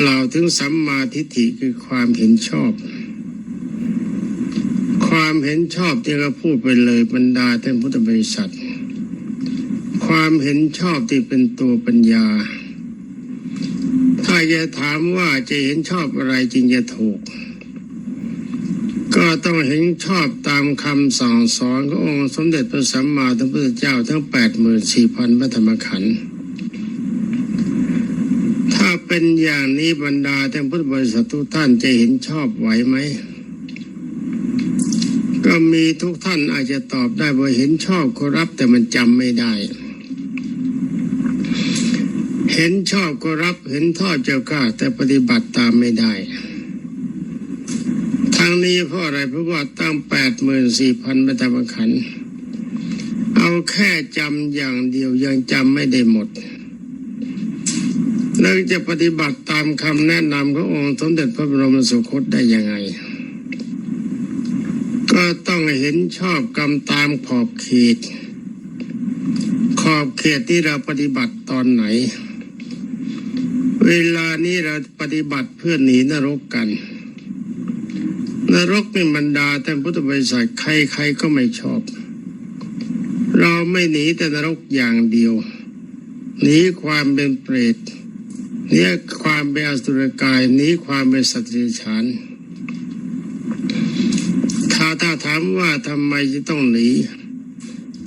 กล่าวถึงสัมมาทิฏฐิคือความเห็นชอบ ความเห็นชอบที่เราพูดไปเลยบรรดาท่านพุทธบริษัท ความเห็นชอบที่เป็นตัวปัญญา ถ้าจะถามว่าจะเห็นชอบอะไรจึงจะถูก ก็ต้องเห็นชอบตามคำสั่งสอนขององค์สมเด็จพระสัมมาสัมพุทธเจ้าทั้งแปดหมื่นสี่พันพระธรรมขันธ์ เป็นอย่างนี้บรรดาท่านพุทธบริษัททุกท่านจะเห็นชอบไหวไหม ก็มีทุกท่านอาจจะตอบได้ว่าเห็นชอบก็รับแต่มันจำไม่ได้ เห็นชอบก็รับเห็นทอดเจ้าข้าแต่ปฏิบัติตามไม่ได้ทั้งนี้เพราะอะไรเพราะว่าตั้งแปดหมื่นสี่พันพระธรรมขัน เอาแค่จำอย่างเดียวยังจำไม่ได้หมด แล้วจะปฏิบัติตามคำแนะนำขององค์สมเด็จพระบรมสุคตได้ยังไง ก็ต้องเห็นชอบกรรมตามขอบเขต ขอบเขตที่เราปฏิบัติตอนไหน เวลานี้เราปฏิบัติเพื่อหนีนรกกัน นรกเป็นบรรดาท่พุทธบริษัทใครๆก็ไม่ชอบ เราไม่หนีแต่นรกอย่างเดียวหนีความเป็นเปรต นีความเป็นอสุรกายหนีความเป็นสัตว์เดรัจฉานถ้าถ้าถามว่าทำไมจะต้องหนี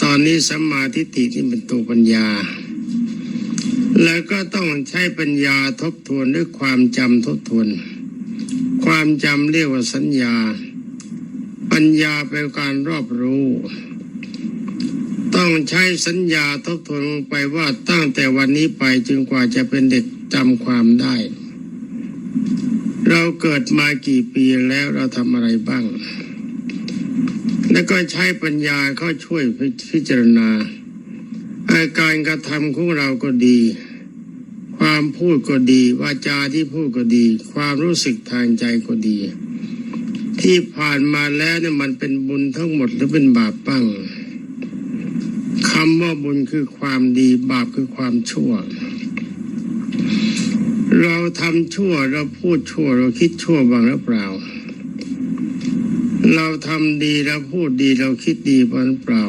ตอนนี้สัมมาทิฏฐินี่เป็นตัวปัญญา แล้วก็ต้องใช้ปัญญาทบทวนด้วยความจำทบทวน ความจำเรียกว่าสัญญา ปัญญาเป็นการรอบรู้ต้องใช้สัญญาทบทวนลงไปว่าตั้งแต่วันนี้ไปจนกว่าจะเป็นเด็ก จำความได้ เราเกิดมากี่ปีแล้วเราทำอะไรบ้าง แล้วก็ใช้ปัญญาเข้าช่วยพิจารณาอาการกระทำของเราก็ดี ความพูดก็ดีวาจาที่พูดก็ดี ความรู้สึกทางใจก็ดี ที่ผ่านมาแล้วเนี่ยมันเป็นบุญทั้งหมดหรือเป็นบาปบ้างคำว่าบุญคือความดีบาปคือความชั่ว เราทำชั่วเราพูดชั่ว เราคิดชั่วบ้างหรือเปล่า เราทำดีเราพูดดีเราคิดดีบ้างหรือเปล่า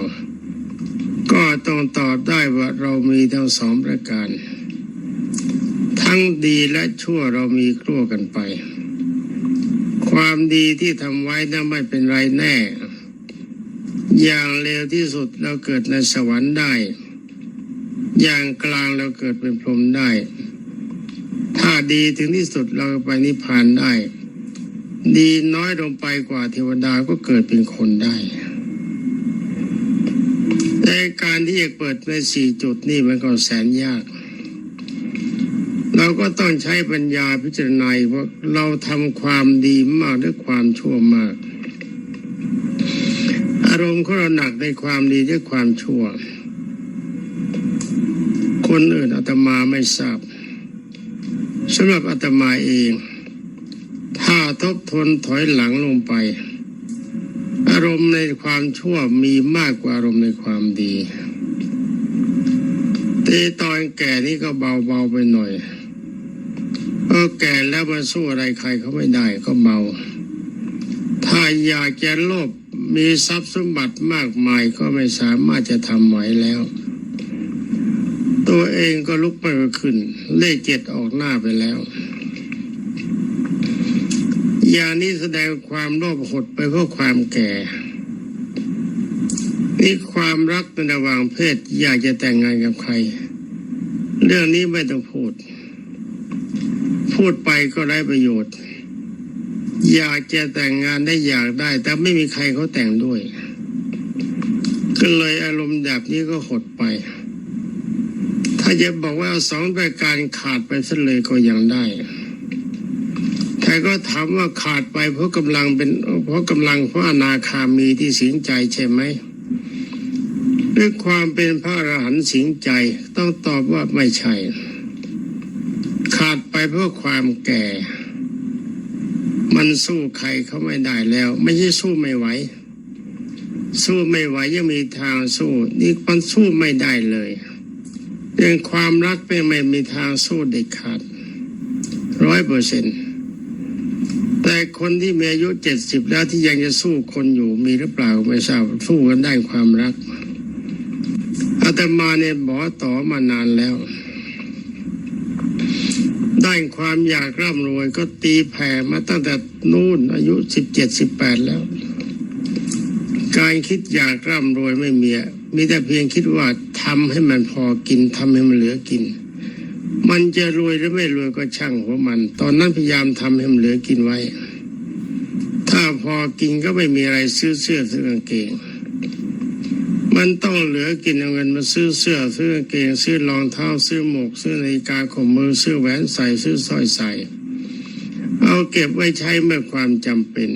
ก็ต้องตอบได้ว่าเรามีทั้งสองประการ ทั้งดีและชั่วเรามีครั่วกันไป ความดีที่ทำไว้นั้นไม่เป็นไรแน่ อย่างเร็วที่สุดเราเกิดในสวรรค์ได้ อย่างกลางเราเกิดเป็นพรหมได้ ถ้าดีถึงที่สุดเราไปนิพพานได้ ดีน้อยลงไปกว่าเทวดาก็เกิดเป็นคนได้แต่การที่จะเปิดในสี่จุดนี่มันก็แสนยาก เราก็ต้องใช้ปัญญาพิจารณาว่าเราทำความดีมากหรือความชั่วมาก อารมณ์ของเราหนักในความดีหรือความชั่ว คนอื่นอาตมาไม่ทราบ สำหรับอาตมาเอง ถ้าทบทวนถอยหลังลงไป อารมณ์ในความชั่วมีมากกว่าอารมณ์ในความดีต่ตอนแก่นี่ก็เบาๆไปหน่อยเออแก่แล้วมาสู้อะไรใครเขาไม่ได้ก็เบาถ้าอยากจะโลภมีทรัพย์สมบัติมากมายก็ไม่สามารถจะทำไหวแล้ว ตัวเองก็ลุกไม่ขึ้น เลขเจ็ดออกหน้าไปแล้วอย่างนี้แสดงความโลภหดไปเพราะความแก่ นี่ความรักในระหว่างเพศ อยากจะแต่งงานกับใคร เรื่องนี้ไม่ต้องพูด พูดไปก็ไร้ประโยชน์ อยากจะแต่งงานได้อยากได้ แต่ไม่มีใครเขาแต่งด้วย ก็เลยอารมณ์แบบนี้ก็หดไป ถ้าจะบอกว่าสองประการขาดไปซะเลยก็ยังได้แต่ก็ถามว่าขาดไปเพราะกำลังเป็นเพราะกำลังเพราะอนาคามีที่สิงใจใช่ไหมด้วยความเป็นพระอรหันต์สิงใจต้องตอบว่าไม่ใช่ ขาดไปเพราะความแก่ มันสู้ใครเขาไม่ได้แล้ว ไม่ใช่สู้ไม่ไหวสู้ไม่ไหวยังมีทางสู้ นี่มันสู้ไม่ได้เลย เรื่องความรักเป็นไม่มีทางสู้เด็ดขาดร้อยเปอร์เซ็นต์แต่คนที่มีอายุเจ็ดสิบแล้วที่ยังจะสู้คนอยู่มีหรือเปล่าไม่ทราบสู้กันได้ความรักอาตมาเนี่ยบอกต่อมานานแล้ว ได้ความอยากร่ำรวยก็ตีแผ่มาตั้งแต่นู่นอายุสิบเจ็ดสิบแปดแล้ว การคิดอยากร่ำรวยไม่มีมีแต่เพียงคิดว่า ทำให้มันพอกินทำให้มันเหลือกิน มันจะรวยหรือไม่รวยก็ช่างหัวมัน ตอนนั้นพยายามทำให้มันเหลือกินไว้ ถ้าพอกินก็ไม่มีอะไรซื้อเสื้อซื้อกางเกงมันต้องเหลือกินเอาเงินมาซื้อเสื้อซื้อกางเกงซื้อรองเท้าซื้อหมวกซื้อนาฬิกาข้อมือซื้อแหวนใส่ซื้อสร้อยใส่ เอาเก็บไว้ใช้เมื่อความจำเป็น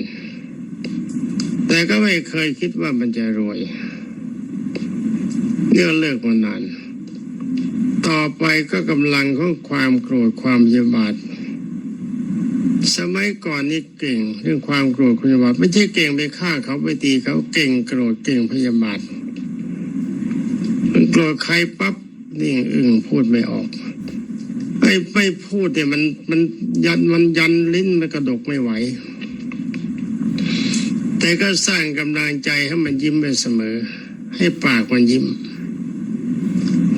แต่ก็ไม่เคยคิดว่ามันจะรวย เนี่ยเลิกมานาน ต่อไปก็กำลังของความโกรธความพยาบาท สมัยก่อนนี่เก่ง เรื่องความโกรธความพยาบาทไม่ใช่เก่งไปฆ่าเขาไปตีเขาเก่งโกรธเก่งพยาบาทมันโกรธใครปั๊บนี่อึ้งพูดไม่ออกไอ้ไม่พูดเนี่ยมันมันยันมันยันลิ้นมันกระดกไม่ไหว แต่ก็สร้างกำลังใจให้มันยิ้มไปเสมอ ให้ปากมันยิ้ม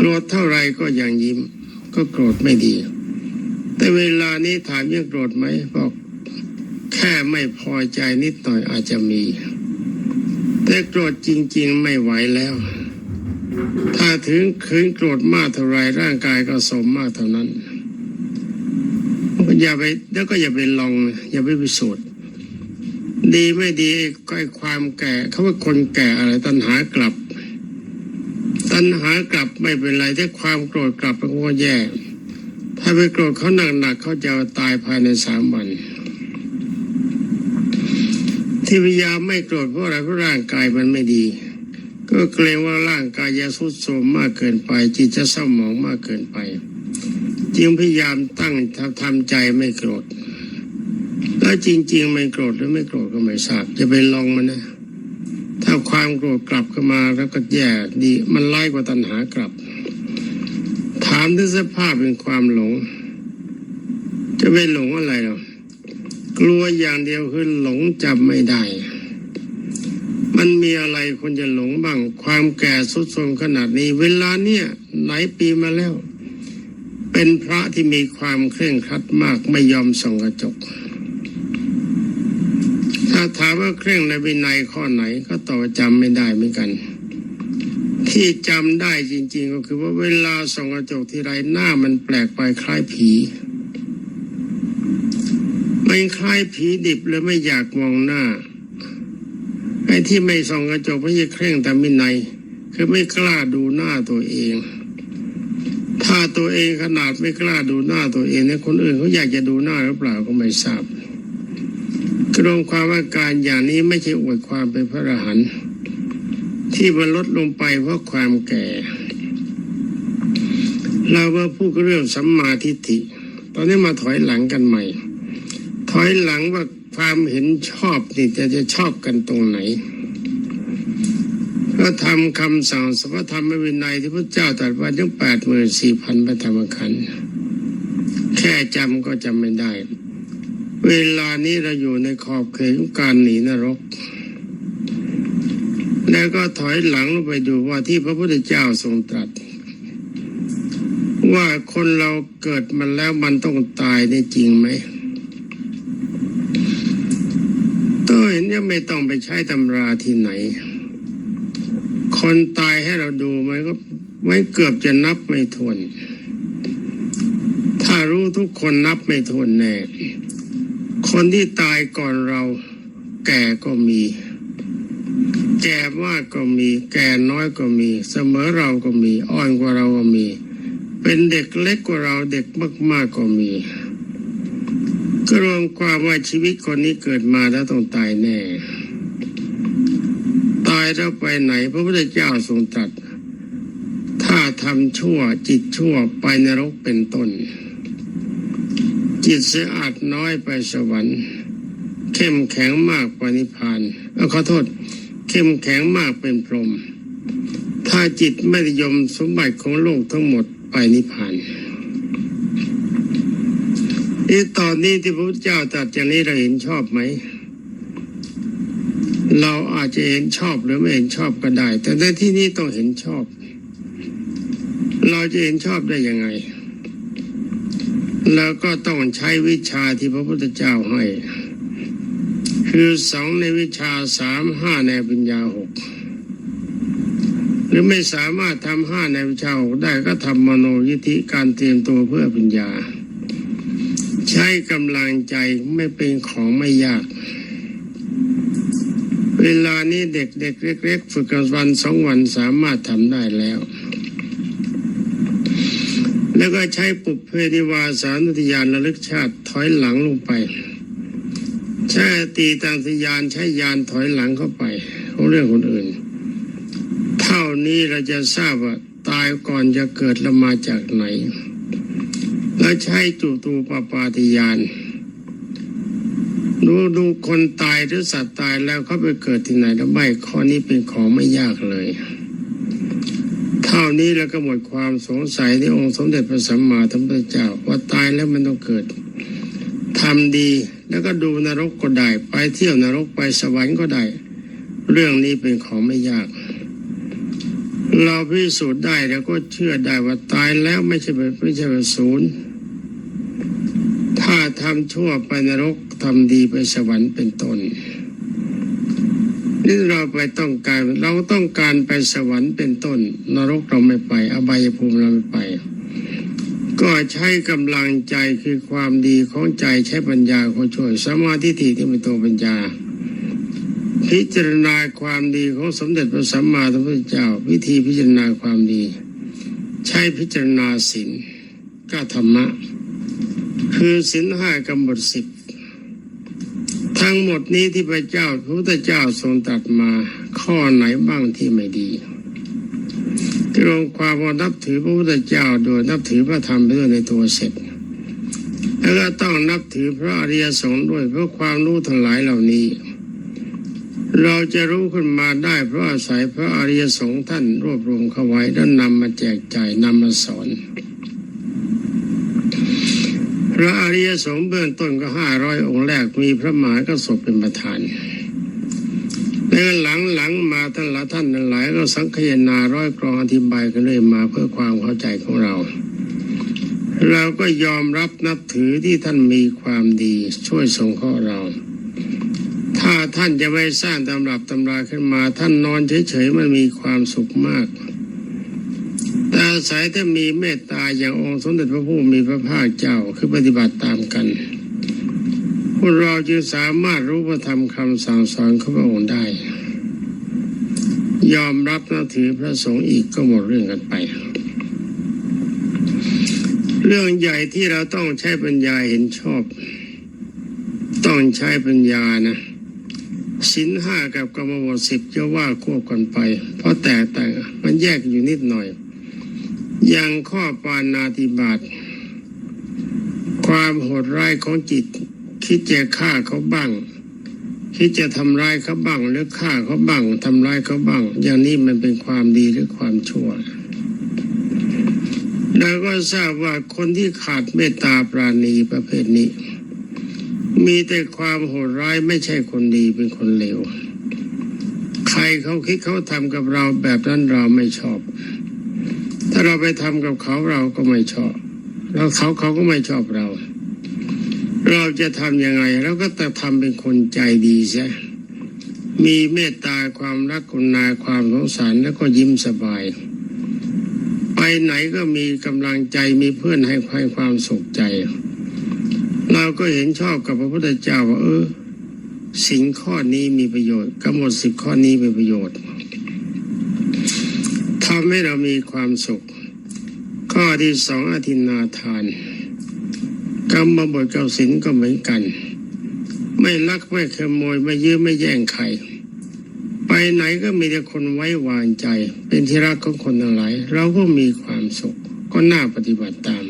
โกรธเท่าไรก็ยังยิ้ม ก็โกรธไม่ดี แต่เวลานี้ถามยังโกรธไหมบอกแค่ไม่พอใจนิดหน่อยอาจจะมี แต่โกรธจริง ๆ ไม่ไหวแล้ว ถ้าถึงคืนโกรธมากเท่าไรร่างกายก็สมมากเท่านั้นอย่าไปแล้วก็อย่าไปลองอย่าไปพิสูจน์ดีไม่ดีก็ไอ้ความแก่เขาว่าคนแก่อะไรตัณหากลับ ตัณหากลับไม่เป็นไรแต่ความโกรธกลับมันก็แย่ ถ้าไปโกรธเขาหนักๆเขาจะตายภายในสามวัน ที่พยายามไม่โกรธเพราะอะไรเพราะร่างกายมันไม่ดี ก็เกรงว่าร่างกายจะทรุดโทรมมากเกินไป จิตจะเศร้าหมองมากเกินไป จึงพยายามตั้งทำใจไม่โกรธแล้วจริง ๆ ไม่โกรธหรือไม่โกรธก็ไม่ทราบจะไปลองมันนะ ถ้าความโกรธกลับเข้ามาแล้วก็แย่ดีมันไล่กว่าตัณหากลับ ถามถึงสภาพเป็นความหลง จะไปหลงอะไรหรอกลัวอย่างเดียวคือหลงจำไม่ได้ มันมีอะไรคนจะหลงบ้าง ความแก่สุดโทรมขนาดนี้ เวลาเนี่ยหลายปีมาแล้ว เป็นพระที่มีความเคร่งครัดมากไม่ยอมส่องกระจก ถาถามว่าเคร่งในวินัยข้อไหนก็ตอบว่าจำไม่ได้เหมือนกัน ที่จำได้จริง ๆ ก็คือว่าเวลาส่องกระจกทีไรหน้ามันแปลกไปคล้ายผีมันคล้ายผีดิบเลยไม่อยากมองหน้าไอ้ที่ไม่ส่องกระจกไม่ใช่เคร่งแต่วินัยคือไม่กล้าดูหน้าตัวเอง ถ้าตัวเองขนาดไม่กล้าดูหน้าตัวเองเนี่ยคนอื่นเขาอยากจะดูหน้าหรือเปล่าก็ไม่ทราบ รวมความว่าการอย่างนี้ไม่ใช่อวดความเป็นพระอรหันต์ที่มันลดลงไปเพราะความแก่ เรามาพูดเรื่องสัมมาทิฏฐิ ตอนนี้มาถอยหลังกันใหม่ ถอยหลังว่าความเห็นชอบนี่จะจะชอบกันตรงไหนก็ทำคำสั่งสัพพธรรมวินัยที่พระเจ้าตรัสไว้ถึงแปดหมื่นสี่พันพระธรรมขันธ์แค่จำก็จำไม่ได้ เวลานี้เราอยู่ในขอบเขตของการหนีนรก แล้วก็ถอยหลังลงไปดูว่าที่พระพุทธเจ้าทรงตรัส ว่าคนเราเกิดมาแล้วมันต้องตายได้จริงไหมก็เห็นยังไม่ต้องไปใช้ตำราที่ไหน คนตายให้เราดูมันก็ไม่เกือบจะนับไม่ถ้วน ถ้ารู้ทุกคนนับไม่ถ้วนแน่ คนที่ตายก่อนเรา แก่ก็มี แก่มากก็มี แก่น้อยก็มี เสมอเราก็มี อ่อนกว่าเราก็มี เป็นเด็กเล็กกว่าเราเด็กมากๆก็มีก็รวมความว่าชีวิตคนนี้เกิดมาแล้วต้องตายแน่ ตายแล้วไปไหน พระพุทธเจ้าทรงตรัสถ้าทำชั่วจิตชั่วไปนรกเป็นต้น จิตสะอาดน้อยไปสวรรค์ เข้มแข็งมากไปนิพพานเออขอโทษ เข้มแข็งมากเป็นพรหมถ้าจิตไม่ได้ยมสมบัติของโลกทั้งหมดไปนิพพานนี่ตอนนี้ที่พระพุทธเจ้าตรัสอย่างนี้เราเห็นชอบไหม เราอาจจะเห็นชอบหรือไม่เห็นชอบก็ได้ แต่ในที่นี้ต้องเห็นชอบ เราจะเห็นชอบได้ยังไง แล้วก็ต้องใช้วิชาที่พระพุทธเจ้าให้ คือสองในวิชาสามห้าในปัญญาหกหรือไม่สามารถทำห้าในวิชาหกได้ก็ทำมโนยิธิการเตรียมตัวเพื่อปัญญา ใช้กำลังใจไม่เป็นของไม่ยาก เวลานี้เด็กๆเล็กๆฝึกกันวันสองวันสามารถทำได้แล้ว แล้วก็ใช้ปุเพนิวาสานุทยานระลึกชาติถอยหลังลงไปใช้ตีตังสยานใช้ยานถอยหลังเข้าไปของเรื่องคนอื่น เท่านี้เราจะทราบว่าตายก่อนจะเกิดละมาจากไหน แล้วใช้จุตูปปาติยานดูดูคนตายหรือสัตว์ตายแล้วเขาไปเกิดที่ไหนแล้วไม่ข้อนี้เป็นของไม่ยากเลย เท่านี้แล้วก็หมดความสงสัยในองค์สมเด็จพระสัมมาสัมพุทธเจ้าว่าตายแล้วมันต้องเกิดทำดีแล้วก็ดูนรกก็ได้ ไปเที่ยวนรกไปสวรรค์ก็ได้ เรื่องนี้เป็นของไม่ยาก เราพิสูจน์ได้แล้วก็เชื่อได้ว่าตายแล้วไม่ใช่เป็นไม่ใช่เป็นศูนย์ถ้าทำชั่วไปนรกทำดีไปสวรรค์เป็นต้น นี่เราไปต้องการเราต้องการไปสวรรค์เป็นต้น นรกเราไม่ไป อบายภูมิเราไม่ไป ก็ใช้กำลังใจคือความดีของใจใช้ปัญญาเขาช่วยสมาธิที่ที่เป็นตัวปัญญา พิจารณาความดีของสมเด็จพระสัมมาสัมพุทธเจ้า วิธีพิจารณาความดี ใช้พิจารณาศีลก็ธรรมะ คือศีลห้ากำหนดสิบ ทั้งหมดนี้ที่พระเจ้าพระพุทธเจ้าทรงตรัสมาข้อไหนบ้างที่ไม่ดีรวมความว่านับถือพระพุทธเจ้าโดยนับถือพระธรรมไปด้วยในตัวเสร็จแล้วก็ต้องนับถือพระอริยสงฆ์ด้วยเพราะความรู้ทั้งหลายเหล่านี้ เราจะรู้ขึ้นมาได้เพราะอาศัยพระอริยสงฆ์ท่านรวบรวมเข้าไว้แล้วนำมาแจกจ่ายนำมาสอน ระอริยสงฆ์เบื้องต้นก็ห้าร้อยองค์แรกมีพระมหากระสบเป็นประธานแล้วหลังหลังๆมาท่านละท่านหลายก็สังคายนาร้อยกรองอธิบายกันเลยมาเพื่อความเข้าใจของเรา เราก็ยอมรับนับถือที่ท่านมีความดีช่วยส่งข้อเรา ถ้าท่านจะไม่สร้างตำรับตำราขึ้นมาท่านนอนเฉยๆมันมีความสุขมาก แต่อาศัยถ้ามีเมตตาอย่างองค์สมเด็จพระผู้มีพระภาคเจ้าคือปฏิบัติตามกันพวกเราจึงสามารถรู้พระธรรมคำสั่งสอนของพระองค์ได้ ยอมรับนับถือพระสงฆ์อีกก็หมดเรื่องกันไป เรื่องใหญ่ที่เราต้องใช้ปัญญาเห็นชอบ ต้องใช้ปัญญานะสินห้ากับกรรมบทสิบจะว่าควบกันไป เพราะแต่แต่มันแยกอยู่นิดหน่อย อย่างข้อปานาติบาตความโหดร้ายของจิต คิดจะฆ่าเขาบ้าง คิดจะทำร้ายเขาบ้างหรือฆ่าเขาบ้างทำร้ายเขาบ้าง อย่างนี้มันเป็นความดีหรือความชั่วแล้วก็ทราบว่าคนที่ขาดเมตตาปราณีประเภทนี้ มีแต่ความโหดร้ายไม่ใช่คนดีเป็นคนเลวใครเขาคิดเขาทำกับเราแบบนั้นเราไม่ชอบ ถ้าเราไปทำกับเขาเราก็ไม่ชอบ แล้วเขาเขาก็ไม่ชอบเรา เราจะทำยังไงเราก็จะทำเป็นคนใจดีใช่มีเมตตาความรักกุณาความสงสารแล้วก็ยิ้มสบาย ไปไหนก็มีกำลังใจมีเพื่อนให้ให้ความสุขใจ เราก็เห็นชอบกับพระพุทธเจ้าว่าเออสิ่งข้อนี้มีประโยชน์กำหนดสิบข้อนี้มีประโยชน์ ทำให้เรามีความสุข ข้อที่สองอธินาทานกรรมบทกับศีลก็เหมือนกัน ไม่ลักไม่ขโมยไม่ยื้อไม่แย่งใครไปไหนก็มีแต่คนไว้วางใจ เป็นที่รักของคนทั้งหลายเราก็มีความสุขก็น่าปฏิบัติตาม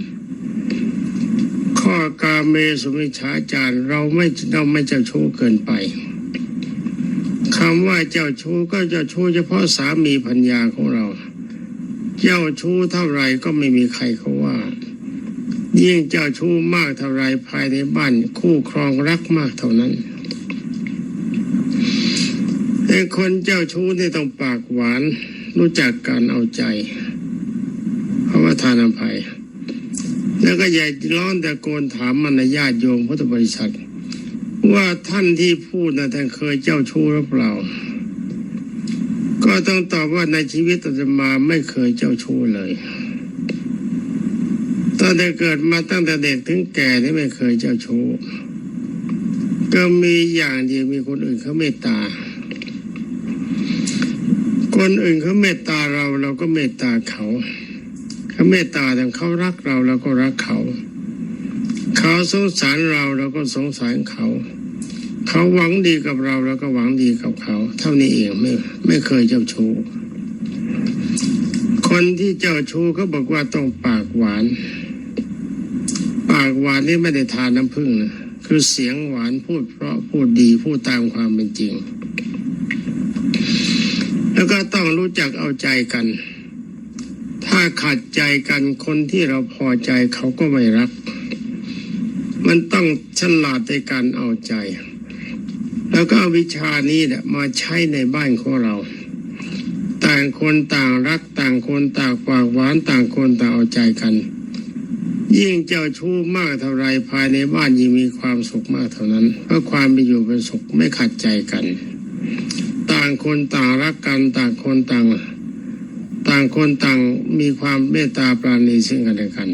ข้อกาเมสุมิชาจารเราไม่เราไม่จ้าชู้เกินไป คำว่าเจ้าชู้ก็เจ้าชู้เฉพาะสามีพัญญาของเรา เจ้าชู้เท่าไรก็ไม่มีใครเขาว่า ยิ่งเจ้าชู้มากเท่าไรภายในบ้านคู่ครองรักมากเท่านั้นแต่คนเจ้าชู้นี่ต้องปากหวาน รู้จักการเอาใจเพราะว่าทานอภัย แล้วก็อย่าร้อนแต่โกนถามมันญาติโยมพุทธบริษัท ว่าท่านที่พูดนะท่านเคยเจ้าชู้หรือเปล่า ก็ต้องตอบว่าในชีวิตอาตมาไม่เคยเจ้าชู้เลยตั้งแต่เกิดมาตั้งแต่เด็กถึงแก่นี่ไม่เคยเจ้าชู้ก็มีอย่างเดียวมีคนอื่นเขาเมตตา คนอื่นเขาเมตตาเราเราก็เมตตาเขาเขาเมตตาแต่เขารักเราเราก็รักเขา เขาสงสารเราเราก็สงสารเขา เขาหวังดีกับเราเราก็หวังดีกับเขา เท่านี้เองไม่ไม่เคยเจ้าชู้คนที่เจ้าชู้เขาบอกว่าต้องปากหวาน ปากหวานนี่ไม่ได้ทานน้ำผึ้งนะคือเสียงหวานพูดเพราะพูดดีพูดตามความเป็นจริง แล้วก็ต้องรู้จักเอาใจกัน ถ้าขัดใจกันคนที่เราพอใจเขาก็ไม่รัก มันต้องฉลาดในการเอาใจ แล้วก็วิชานี้แหละมาใช้ในบ้านของเรา ต่างคนต่างรักต่างคนต่างปากหวานต่างคนต่างเอาใจกัน ยิ่งเจ้าชู้มากเท่าไรภายในบ้านยิ่งมีความสุขมากเท่านั้น เพราะความเป็นอยู่เป็นสุขไม่ขัดใจกัน ต่างคนต่างรักกันต่างคนต่าง ต่างคนต่างมีความเมตตาปราณีซึ่งกันและกัน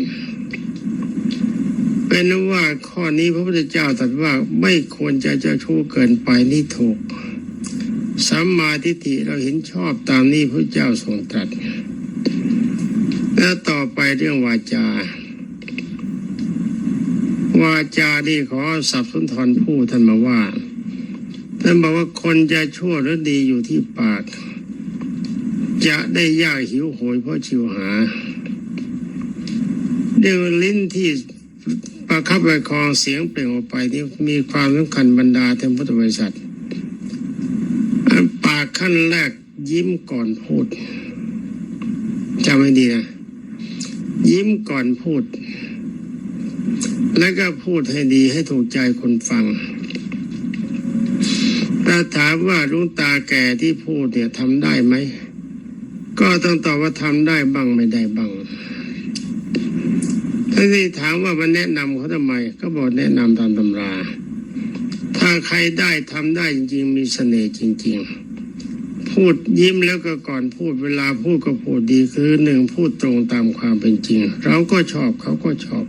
เป็นนว่าข้อนี้พระพุทธเจ้าตรัสว่าไม่ควรจะเจ้าชู้เกินไปนี่ถูกสัมมาทิฏฐิเราเห็นชอบตามนี้พระเจ้าทรงตรัส แล้วต่อไปเรื่องวาจา วาจานี่ขอสับสุนทรผู้ท่านมาว่า ท่านบอกว่าคนจะชั่วหรือดีอยู่ที่ปาก จะได้ยากหิวโหยเพราะชิวหาเดี๋ยวลิ้นที่ ประคับประคองเสียงเปล่งออกไปที่มีความสำคัญบรรดาเทมพุทธบริษัทปากขั้นแรกยิ้มก่อนพูดจำให้ดีนะยิ้มก่อนพูด แล้วก็พูดให้ดีให้ถูกใจคนฟังถ้าถามว่าลุงตาแก่ที่พูดเนี่ยทำได้ไหม ก็ต้องตอบว่าทำได้บ้างไม่ได้บ้าง ถ้าที่ถามว่ามันแนะนำเขาทำไม ก็บอกแนะนำตามตำรา ถ้าใครได้ทำได้จริง ๆ มีเสน่ห์จริง ๆ พูดยิ้มแล้วก็ก่อนพูดเวลาพูดก็พูดดีคือหนึ่งพูดตรงตามความเป็นจริง เราก็ชอบเขาก็ชอบ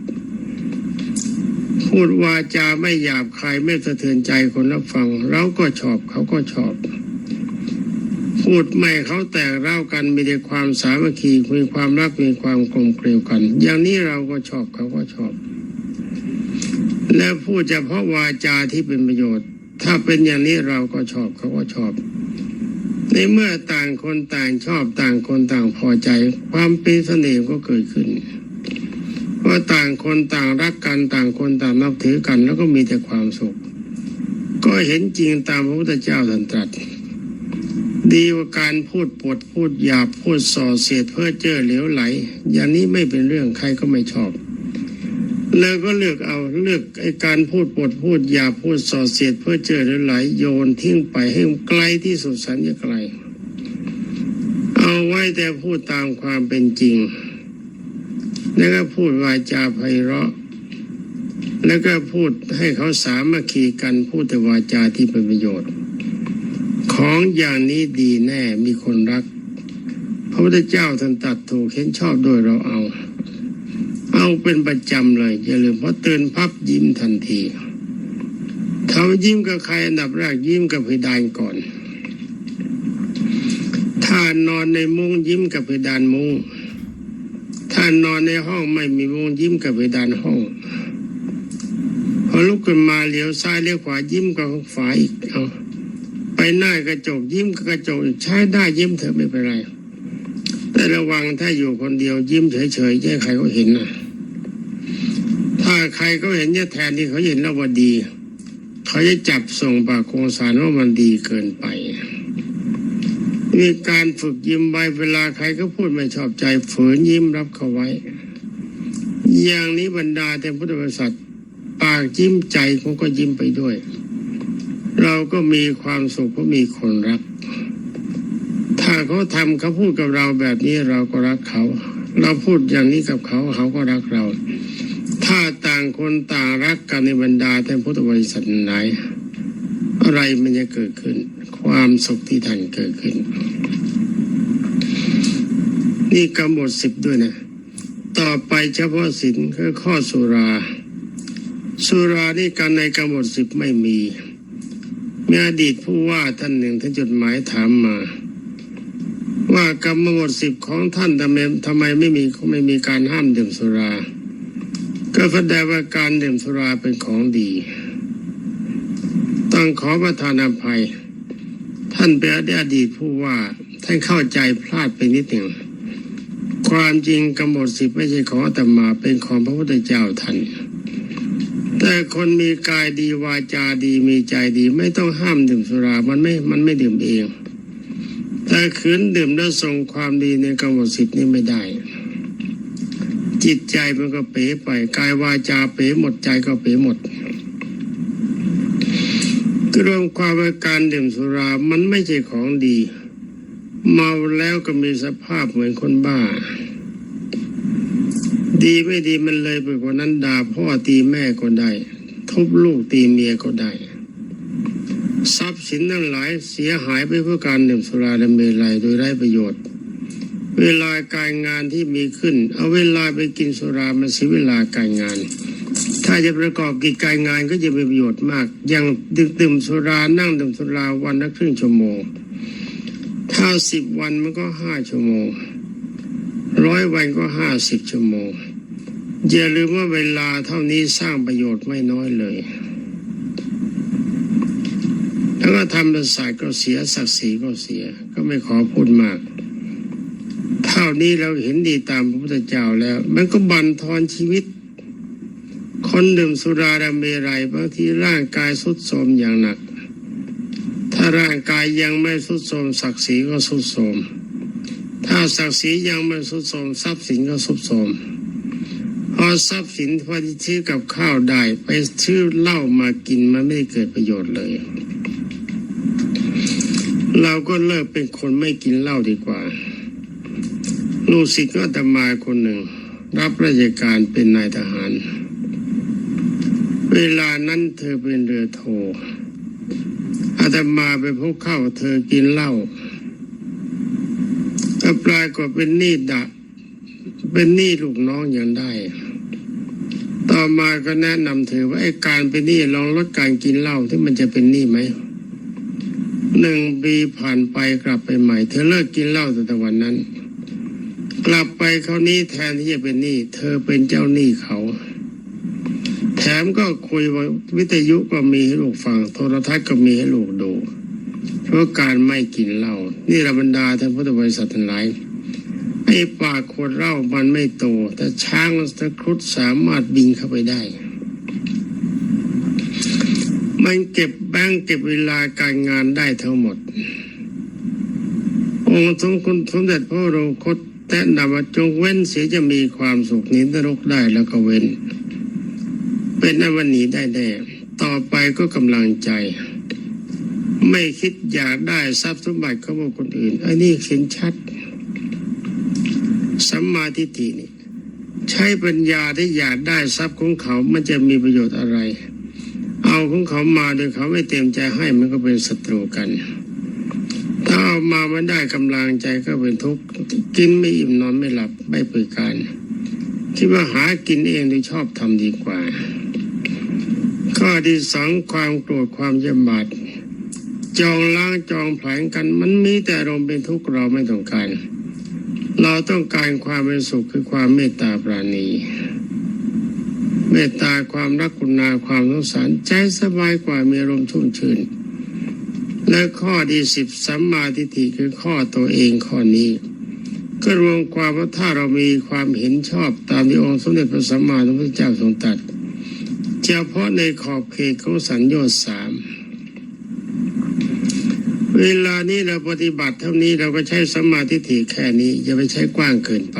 พูดวาจาไม่หยาบใคายไม่สะเทือนใจคนรับฟัง เราก็ชอบเขาก็ชอบ พูดไม่เขาแตกเล่ากันมีแต่ความสามัคคีมีความรักมีความกลมเกลียวกัน อย่างนี้เราก็ชอบเขาก็ชอบ แล้วพูดเฉพาะวาจาที่เป็นประโยชน์ ถ้าเป็นอย่างนี้เราก็ชอบเขาก็ชอบ ในเมื่อต่างคนต่างชอบต่างคนต่างพอใจ ความเป็นเสน่ห์ก็เกิดขึ้นเพราะต่างคนต่างรักกันต่างคนต่างนับถือกัน แล้วก็มีแต่ความสุข ก็เห็นจริงตามพระพุทธเจ้าตรัส ดีกว่าการพูดปดพูดหยาบพูดส่อเสียดเพื่อเจ้อเหลวไหล อย่างนี้ไม่เป็นเรื่องใครก็ไม่ชอบแล้วก็เลือกเอาเลือกไอ้การพูดปดพูดหยาบพูดส่อเสียดเพื่อเจ้อเหลวไหล โยนทิ้งไปให้ไกลที่สุดสันจะไกล เอาไว้แต่พูดตามความเป็นจริง แล้วก็พูดวาจาไพเราะ แล้วก็พูดให้เขาสามัคคีกันพูดแต่วาจาที่เป็นประโยชน์ ของอย่างนี้ดีแน่มีคนรัก พระพุทธเจ้าท่านตัดถูกเห็นชอบโดยเราเอา เอาเป็นประจำเลยอย่าลืมเพราะเตือนพับยิ้มทันทีเขายิ้มกับใครอันดับแรกยิ้มกับเพดานก่อน ถ้านอนในมุ้งยิ้มกับเพดานมุ้งถ้านอนในห้องไม่มีมุ้งยิ้มกับเพดานห้องพอลุกขึ้นมาเลี้ยวซ้ายเลี้ยวขวายิ้มกับฝาอีกเอา ไปหน้ากระจกยิ้มกระจกใช้ได้ยิ้มเถอะไม่เป็นไร แต่ระวังถ้าอยู่คนเดียวยิ้มเฉยๆแค่ใครเขาเห็นนะถ้าใครเขาเห็นจะแทนที่เขาเห็นแล้วว่าดี เขาจะจับส่งปากโครงสารว่ามันดีเกินไปมีการฝึกยิ้มไว้เวลาใครก็พูดไม่ชอบใจฝืนยิ้มรับเขาไว้ อย่างนี้บรรดาแต่พุทธบริษัทปากยิ้มใจเขาก็ยิ้มไปด้วย เราก็มีความสุขเพราะมีคนรัก ถ้าเขาทำเขาพูดกับเราแบบนี้เราก็รักเขา เราพูดอย่างนี้กับเขาเขาก็รักเรา ถ้าต่างคนต่างรักกันในบรรดาแต่พุทธบริษัทไหน อะไรมันจะเกิดขึ้น ความสุขที่ท่านเกิดขึ้น นี่กำหนดสิบด้วยนะต่อไปเฉพาะสินคือข้อสุรา สุรานี่การในกำหนดสิบไม่มี มีอดีตผู้ว่าท่านหนึ่งท่านจดหมายถามมา ว่ากำหนดสิบของท่านทำไมทำไมไม่มีไม่มีการห้ามดื่มสุรา ก็แสดงว่าการดื่มสุราเป็นของดี ต้องขอประทานอภัย ท่านเป็นอดีตผู้ว่าท่านเข้าใจพลาดไปนิดหนึ่งความจริงกำหนดสิบไม่ใช่ของอาตมาเป็นของพระพุทธเจ้าท่าน แต่คนมีกายดีวาจาดีมีใจดี ไม่ต้องห้ามดื่มสุรา มันไม่มันไม่ดื่มเอง แต่ขืนดื่มแล้วส่งความดีในกำหนดสิบนี้ไม่ได้ จิตใจมันก็เป๋ไปกายวาจาเป๋หมดใจก็เป๋หมดรวมความว่าการดื่มสุรา มันไม่ใช่ของดี เมาแล้วก็มีสภาพเหมือนคนบ้า ดีไม่ดีมันเลยไปกว่านั้นด่าพ่อตีแม่ก็ได้ ทุบลูกตีเมียก็ได้ ทรัพย์สินทั้งหลายเสียหายไปเพื่อการดื่มสุราและเมลัยโดยไร้ประโยชน์ เวลาการงานที่มีขึ้น เอาเวลาไปกินสุรามันเสียเวลาการงาน ถ้าจะประกอบกิจการงานก็จะมีประโยชน์มากอย่างดื่มดื่มสุรานั่งดื่มสุราวันละครึ่งชั่วโมง ถ้าสิบวันมันก็ห้าชั่วโมง ร้อยวันก็ห้าสิบชั่วโมงอย่าลืมว่าเวลาเท่านี้สร้างประโยชน์ไม่น้อยเลยแล้วก็ทำประสาทก็เสียศักดิ์ศรีก็เสีย ก็ไม่ขอพูดมาก เท่านี้เราเห็นดีตามพระพุทธเจ้าแล้ว มันก็บั่นทอนชีวิต คนดื่มสุราดาเมรัยบางทีร่างกายสุดโทมอย่างหนัก ถ้าร่างกายยังไม่สุดโทมศักดิ์ศรีก็สุดโทม ถ้าศักดิ์ศรียังไม่สุดโทมทรัพย์สินก็สุดโทมพอทรัพย์สินพอที่ซื้อกับข้าวได้ไปซื้อเหล้ามากินมันไม่ได้เกิดประโยชน์เลย เราก็เลิกเป็นคนไม่กินเหล้าดีกว่าลูกศิษย์ก็ตมาคนหนึ่ง รับราชการเป็นนายทหาร เวลานั้นเธอเป็นเรือโทอาตมาไปพบเข้าเธอกินเหล้า ก็ปลายก็เป็นหนี้ดะเป็นหนี้ลูกน้องอย่างได้ ต่อมาก็แนะนำเธอว่าไอ้การเป็นหนี้ลองลดการกินเหล้าที่มันจะเป็นหนี้ไหมหนึ่งปีผ่านไปกลับไปใหม่ เธอเลิกกินเหล้าตั้งแต่วันนั้น กลับไปเขาวนี้แทนที่จะเป็นหนี้เธอเป็นเจ้าหนี้เขา แถมก็คุยวิทยุก็มีให้ลูกฟัง โทรทัศน์ก็มีให้ลูกดู เพราะการไม่กินเหล้านี่ระบรรดาท่านพุทธบริษัททั้งหลายไอ้ปากขวดเหล้ามันไม่โต แต่ช้างตะครุดสามารถบินเข้าไปได้ มันเก็บแบงเก็บเวลาการงานได้ทั้งหมด องค์สมคุณสมเด็จพระโรคตแนะนำว่าจงเว้นเสียจะมีความสุขหนินรกได้แล้วก็เว้น เป็นอวันนี้ได้แน่ต่อไปก็กำลังใจ ไม่คิดอยากได้ทรัพย์สมบัติของบุคคลอื่นอันนี้เห็นชัดสัมมาทิฏฐินี่ใช้ปัญญาที่อยากได้ทรัพย์ของเขามันจะมีประโยชน์อะไร เอาของเขามาโดยเขาไม่เต็มใจให้มันก็เป็นศัตรูกัน ถ้าเอามาไม่ได้กำลังใจก็เป็นทุกข์กินไม่อิ่มนอนไม่หลับไม่เปิดการคิดว่าหากินเองโดยชอบทำดีกว่า ข้อที่สองความโกรธความยำบาด จองล้างจองแผลงกัน มันมีแต่อารมณ์เป็นทุกข์เราไม่ต้องการ เราต้องการความเป็นสุขคือความเมตตาปราณี เมตตาความรักกุณาความสงสารใจสบายกว่ามีอารมณ์ชุ่มชื่น และข้อที่สิบสัมมาทิฏฐิคือข้อตัวเองข้อนี้ก็รวมความว่าถ้าเรามีความเห็นชอบตามที่องค์สมเด็จพระสัมมาสัมพุทธเจ้าทรงตรัสเฉพาะในขอบเขตของสัญญาสาม เวลานี้เราปฏิบัติเท่านี้เราก็ใช้สมาธิฏฐิแค่นี้อย่าไปใช้กว้างเกินไป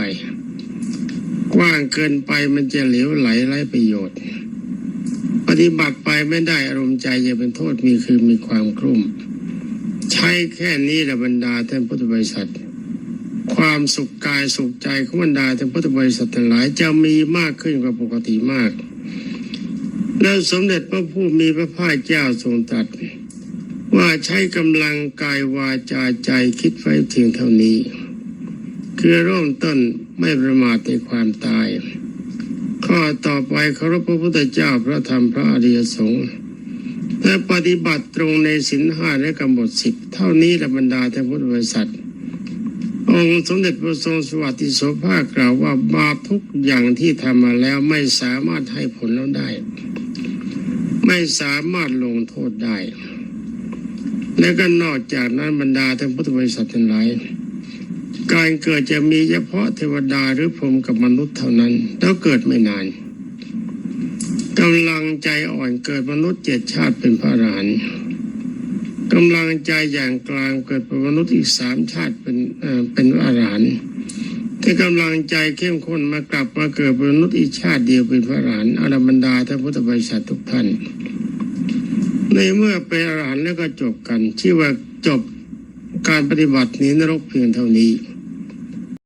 กว้างเกินไปมันจะเหลวไหลไร้ประโยชน์ ปฏิบัติไปไม่ได้อารมณ์ใจจะเป็นโทษมีคือมีความกลุ่ม ใช้แค่นี้ละบรรดาท่านพุทธบริษัท ความสุขกายสุขใจของบรรดาท่านพุทธบริษัททั้งหลายจะมีมากขึ้นกว่าปกติมากแล้วสมเด็จพระผู้มีพระภาคเจ้าทรงตรัส ว่าใช้กำลังกายวาจาใจคิดไว้เพียงเท่านี้ คือเริ่มต้นไม่ประมาทในความตาย ข้อต่อไปเคารพพระพุทธเจ้าพระธรรมพระอริยสงฆ์และปฏิบัติตรงในสินห้าและกำหนดสิบเท่านี้ละบรรดาท่านพุทธบริษัทองค์สมเด็จพระทรงสวัสดิโสภาคกล่าวว่าบาปทุกอย่างที่ทำมาแล้วไม่สามารถให้ผลแล้วได้ ไม่สามารถลงโทษได้ และก็นอกจากนั้นบรรดาท่านพุทธบริษัททั้งหลายการเกิดจะมีเฉพาะเทวดาหรือพรหมกับมนุษย์เท่านั้น แล้วเกิดไม่นานกำลังใจอ่อนเกิดมนุษย์เจ็ดชาติเป็นพระอรหันต์กำลังใจอย่างกลางเกิดเป็นมนุษย์อีกสามชาติเป็นเอ่อเป็นพระอรหันต์ที่กำลังใจเข้มข้นมากลับมาเกิดเป็นมนุษย์อีกชาติเดียวเป็นพระอรหันต์อรบรรดาท่านพุทธบริษัททุกท่าน ในเมื่อเป็นอรหันต์แล้วก็จบกัน ชื่อว่าจบการปฏิบัติหนี้นรกเพียงเท่านี้